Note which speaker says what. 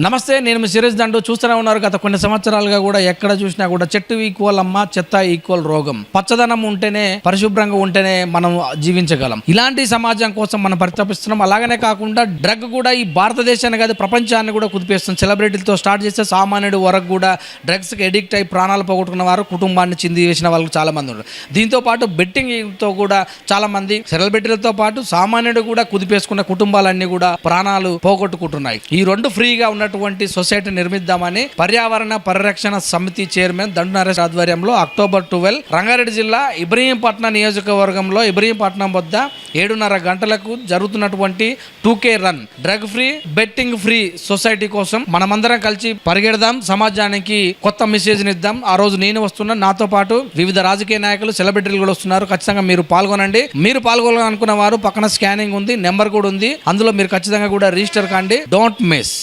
Speaker 1: నమస్తే నేను మీ సిరీస్ దండు. చూస్తూనే ఉన్నారు గత కొన్ని సంవత్సరాలుగా కూడా ఎక్కడ చూసినా కూడా చెట్టు ఈక్వల్ అమ్మ చెత్త ఈక్వల్ రోగం. పచ్చదనం ఉంటేనే పరిశుభ్రంగా ఉంటేనే మనం జీవించగలం. ఇలాంటి సమాజం కోసం మనం పరితపిస్తున్నాం. అలాగనే కాకుండా డ్రగ్ కూడా ఈ భారతదేశాన్ని కాదు ప్రపంచాన్ని కూడా కుదిపేస్తుంది సెలబ్రిటీలతో స్టార్ట్ చేస్తే సామాన్యుడు వరకు కూడా డ్రగ్స్కి ఎడిక్ట్ అయి ప్రాణాలు పోగొట్టుకున్న వారు కుటుంబాన్ని చింది వేసిన వాళ్ళు చాలా మంది ఉన్నారు. దీంతో పాటు బెట్టింగ్తో కూడా చాలా మంది సెలబ్రిటీలతో పాటు సామాన్యుడు కూడా కుదిపేసుకున్న కుటుంబాలన్నీ కూడా ప్రాణాలు పోగొట్టుకుంటున్నాయి. ఈ రెండు ఫ్రీగా ఉన్నటువంటి సొసైటీ నిర్మిద్దామని పర్యావరణ పరిరక్షణ సమితి చైర్మన్ దండు నరేష్ ఆధ్వర్యంలో అక్టోబర్ ట్వెల్వ్ రంగారెడ్డి జిల్లా ఇబ్రహీంపట్నం నియోజకవర్గంలో ఇబ్రహీంపట్నం వద్ద ఏడున్నర గంటలకు జరుగుతున్నటువంటి two K run drug free betting free society కోసం మనమందరం కలిసి పరిగెడదాం సమాజానికి కొత్త మెసేజ్ ఇద్దాం. ఆ రోజు నేను వస్తున్నా నాతో పాటు వివిధ రాజకీయ నాయకులు సెలబ్రిటీలు కూడా వస్తున్నారు. ఖచ్చితంగా మీరు పాల్గొనండి. మీరు పాల్గొనాలనుకున్న వారు పక్కన స్కానింగ్ ఉంది నెంబర్ కూడా ఉంది. అందులో మీరు ఖచ్చితంగా కూడా రిజిస్టర్ కాండి. Don't miss.